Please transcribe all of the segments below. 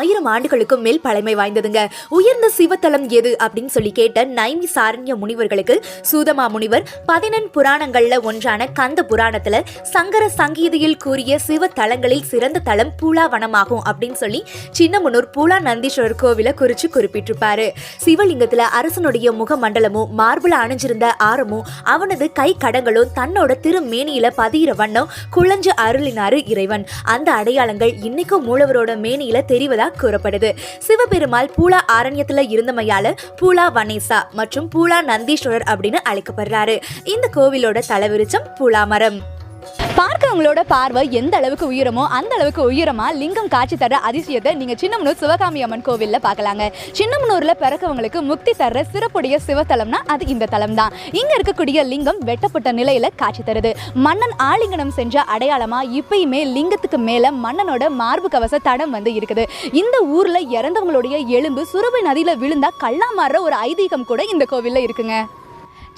ஆயிரம் ஆண்டுகளுக்கும் மேல் பழமை வாய்ந்ததுங்க. உயர்ந்த சிவத்தலம் எது அப்படின்னு சொல்லி கேட்ட நைமி சாரண்ய முனிவர்களுக்கு சூதமா முனிவர் பதினெண் புராணங்கள்ல ஒன்றான கந்த புராணத்துல சங்கர சங்கீதியில் கூறிய சிவத்தலங்களில் சிறந்த தலம் பூலாவனமாகும் அப்படின்னு சொல்லி சின்னமனூர் பூலா நந்தீஸ்வரர் கோவில குறிச்சு குறிப்பிட்டிருப்பாரு. சிவலிங்கத்துல அரசனுடைய முகமண்டலமும் மார்பிள அணிஞ்சிருந்த ஆரமும் அவனது கை கடங்களும் தன்னோட திருமேனியில பதிகிற வண்ணம் குழஞ்சு அருளினாரு இறைவன். அந்த அடையாளங்கள் இன்னைக்கும் மூலவரோட மேனியில தெரிவதா கூறப்படுது. சிவபெருமாள் பூலா ஆரண்யத்துல இருந்தமையால பூலா வனேசா மற்றும் பூலா நந்தீஸ்வரர் அப்படின்னு அழைக்கப்படுறாரு. இந்த கோவிலோட தலைவிருச்சம் பூலா மரம். பார்க்கவங்களோட பார்வை எந்த அளவுக்கு உயரமோ அந்த அளவுக்கு உயரமா லிங்கம் காட்சி தர அதிசயத்தை நீங்க சின்னமனூர் சிவகாமி அம்மன் கோவில்ல பார்க்கலாங்க. சின்னமனூர்ல பிறக்கவங்களுக்கு முக்தி தர்ற சிறப்புடைய சிவத்தலம்னா அது இந்த தலம் தான் இங்க இருக்கக்கூடிய லிங்கம் வெட்டப்பட்ட நிலையில காட்சி தருது. மன்னன் ஆலிங்கனம் செஞ்ச அடையாளமா இப்பயுமே லிங்கத்துக்கு மேல மன்னனோட மார்பு கவச தடம் வந்து இருக்குது. இந்த ஊர்ல இறந்தவங்களுடைய எலும்பு சுரபி நதியில விழுந்தா கள்ளா மாறுற ஒரு ஐதீகம் கூட இந்த கோவில்ல இருக்குங்க.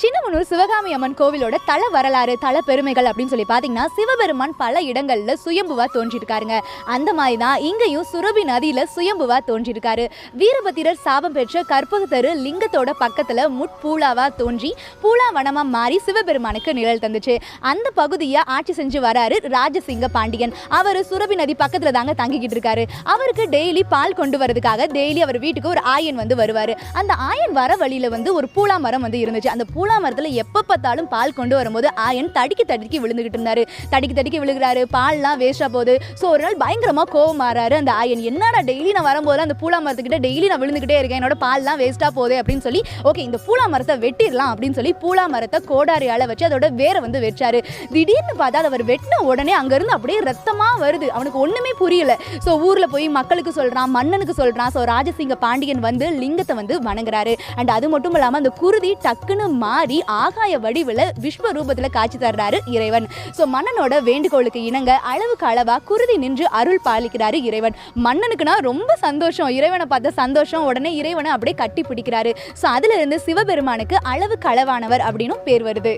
சின்னமனூர் சிவகாமி அம்மன் கோவிலோட தல வரலாறு தல பெருமைகள் அப்படின்னு சொல்லி பார்த்தீங்கன்னா சிவபெருமான் பல இடங்களில் சுயம்புவா தோன்றியிருக்காருங்க அந்த மாதிரி தான் இங்கேயும் சுரபி நதியில் சுயம்புவா தோன்றியிருக்காரு வீரபத்திரர் சாபம் பெற்ற கற்பகத்தரு லிங்கத்தோட பக்கத்தில் முட்பூலாவா தோன்றி பூலா வனமாக மாறி சிவபெருமானுக்கு நிழல் தந்துச்சு. அந்த பகுதியை ஆட்சி செஞ்சு வராரு ராஜசிங்க பாண்டியன். அவர் சுரபி நதி பக்கத்தில் தாங்க தங்கிக்கிட்டு இருக்காரு. அவருக்கு டெய்லி பால் கொண்டு வரதுக்காக டெய்லி அவர் வீட்டுக்கு ஒரு ஆயன் வந்து வருவார். அந்த ஆயன் வர வழியில் வந்து ஒரு பூலா மரம் வந்து இருந்துச்சு. அந்த பூலா பூலாம் மரத்தில் எப்போ பார்த்தாலும் பால் கொண்டு வரும்போது ஆயன் தடுக்கி தடுக்கி விழுந்துகிட்டு இருந்தாரு. தடுக்கி தடுக்கி விழுகிறாரு. பால்லாம் வேஸ்ட்டாக போகுது. ஸோ ஒரு நாள் பயங்கரமாக கோவம் மாறாரு அந்த ஆயன். என்னடா டெய்லி நான் வரும்போது அந்த பூலா மரத்துக்கிட்ட டெய்லி நான் விழுந்துகிட்டே இருக்கேன். என்னோட பால்லாம் வேஸ்ட்டாக போகுது அப்படின்னு சொல்லி ஓகே இந்த பூலா மரத்தை வெட்டிடலாம் அப்படின்னு சொல்லி பூலா மரத்தை கோடாரியால் வச்சு அதோட வேரை வந்து வெச்சாரு திடீர்னு பார்த்தா அவர் வெட்டின உடனே அங்கேருந்து அப்படியே ரத்தமாக வருது. அவனுக்கு ஒன்றுமே புரியல. ஸோ ஊரில் போய் மக்களுக்கு சொல்கிறான் மன்னனுக்கு சொல்கிறான் ஸோ ராஜசிங்க பாண்டியன் வந்து லிங்கத்தை வந்து வணங்குறாரு. அண்ட் அது மட்டும் இல்லாமல் அந்த குருதி டக்குன்னு மாறி ஆகாய வடிவில் விஸ்வ ரூபத்தில் காட்சி தர்றாரு இறைவன். ஸோ மன்னனோட வேண்டுகோளுக்கு இணங்க அளவுக்கு அளவாக குருதி நின்று அருள் பாலிக்கிறாரு இறைவன். மன்னனுக்குனா ரொம்ப சந்தோஷம். இறைவனை பார்த்த சந்தோஷம். உடனே இறைவனை அப்படியே கட்டி பிடிக்கிறாரு ஸோ அதுலருந்து சிவபெருமானுக்கு அளவுக்கு அளவானவர் அப்படின்னும் பேர் வருது.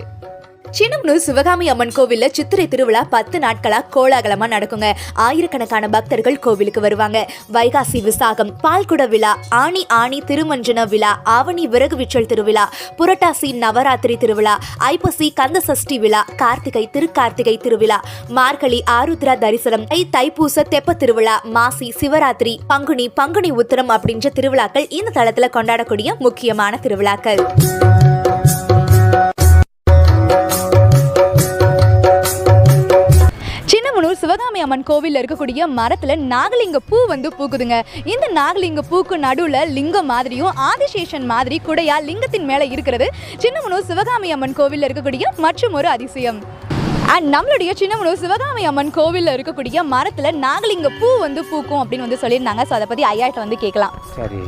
சின்னமனூர் சிவகாமி அம்மன் கோவில்ல சித்திரை திருவிழா பத்து நாட்களா கோலாகலமா நடக்குங்க. ஆயிரக்கணக்கான பக்தர்கள் கோவிலுக்கு வருவாங்க. வைகாசி விசாகம் பால்குட விழா ஆணி ஆணி திருமஞ்சன விழா ஆவணி விறகு விற்றல் திருவிழா புரட்டாசி நவராத்திரி திருவிழா ஐப்பசி கந்த சஷ்டி விழா கார்த்திகை திருக்கார்த்திகை திருவிழா மார்கழி ஆருத்ரா தரிசனம் ஐ தைப்பூச தெப்ப திருவிழா மாசி சிவராத்திரி பங்குனி பங்குனி உத்திரம் அப்படின்ற திருவிழாக்கள் இந்த தளத்துல கொண்டாடக்கூடிய முக்கியமான திருவிழாக்கள். அம்மன் கோவில்ல இருக்கக்கூடிய மரத்துல நாகலிங்க பூ வந்து பூக்குதுங்க. இந்த நாகலிங்க பூக்கு நடுவுல லிங்கம் மாதிரியும் ஆதிசேஷன் மாதிரி குடையா லிங்கத்தின் மேல இருக்கிறது. சின்னமனூர் சிவகாமி அம்மன் கோவில்ல இருக்கக்கூடிய மற்றும் ஒரு அதிசயம். அண்ட் நம்மளுடைய சின்னமனூர் சிவகாமி அம்மன் கோவில்ல இருக்கக்கூடிய மரத்துல நாகலிங்க பூ வந்து பூக்கும் அப்படின்னு வந்து சொல்லியிருந்தாங்க. ஸோ அதை பத்தி ஐயாட்ட வந்து கேட்கலாம். சரி.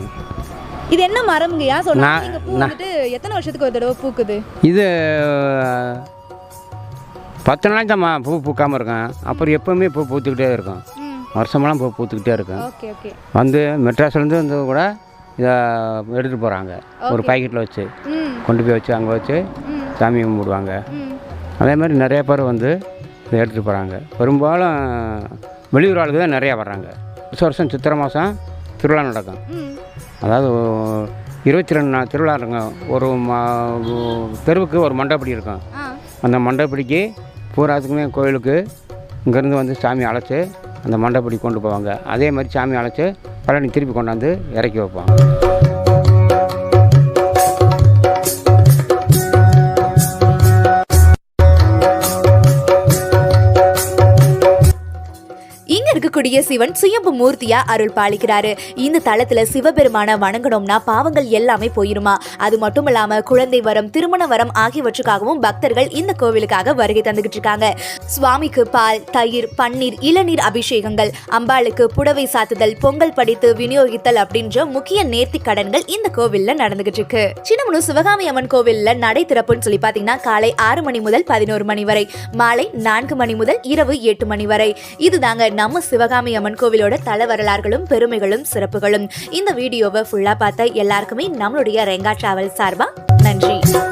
இது என்ன மரம்ங்கய்யா? ஸோ நாகலிங்க பூ வந்துட்டு எத்தனை வருஷத்துக்கு ஒரு தடவை பூக்குது? இது பத்து நாளைக்கு தான் பூ பூக்காமல் இருக்கும் அப்புறம் எப்போவுமே பூ பூத்துக்கிட்டே இருக்கும். வருஷமெல்லாம் பூ பூத்துக்கிட்டே இருக்கும். வந்து மெட்ராஸ்லேருந்து வந்து கூட இதை எடுத்துகிட்டு போகிறாங்க ஒரு. பாக்கெட்டில் வச்சு. கொண்டு போய் வச்சு அங்கே வச்சு சாமி கும்பிடுவாங்க. அதே மாதிரி நிறைய பேர் வந்து இதை எடுத்துகிட்டு போகிறாங்க பெரும்பாலும் வெளியூர் ஆளுக்கு தான் நிறையா வர்றாங்க. வருஷம் வருஷம் சித்திரை மாதம் திருவிழா நடக்கும். அதாவது இருபத்தி ரெண்டு நாள் திருவிழா இருக்கும் ஒரு மா தெருவுக்கு ஒரு மண்டபடி இருக்கும். அந்த மண்டபடிக்கு பூராத்துக்குமே கோயிலுக்கு இங்கேருந்து வந்து சாமி அழைச்சி அந்த மண்டபடி கொண்டு போவாங்க. அதே மாதிரி சாமி அழைச்சி பழனி திருப்பி கொண்டாந்து இறக்கி வைப்பாங்க. இங்க இருக்கக்கூடிய சிவன் சுயம்பு மூர்த்தியா அருள் பாலிக்கிறாரு. இந்த தளத்துல சிவபெருமான வணங்கணும்னா பாவங்கள் எல்லாமே போயிருமா? அது மட்டும் இல்லாம குழந்தை வரம் திருமண வரம் ஆகியவற்றுக்காகவும் பக்தர்கள் இந்த கோவிலுக்காக வருகை தந்துகிட்டு இருக்காங்க. சுவாமிக்கு பால் தயிர் பன்னீர் இளநீர் அபிஷேகங்கள் அம்பாளுக்கு புடவை சாத்துதல் பொங்கல் படித்து விநியோகித்தல் அப்படின்ற முக்கிய நேர்த்தி கடன்கள் இந்த கோவில்ல நடந்துகிட்டு இருக்கு. சின்னமனூர் சிவகாமி அம்மன் கோவில்ல நடை திறப்புன்னு சொல்லி பாத்தீங்கன்னா காலை ஆறு மணி முதல் பதினோரு மணி வரை மாலை நான்கு மணி முதல் இரவு எட்டு மணி வரை. இதுதாங்க நம்ம சிவகாமி அம்மன் கோவிலோட தல வரலாறுகளும் பெருமைகளும் சிறப்புகளும். இந்த வீடியோவை ஃபுல்லா பார்த்த எல்லாருக்குமே நம்மளுடைய ரெங்கா டிராவல் சார்பா நன்றி.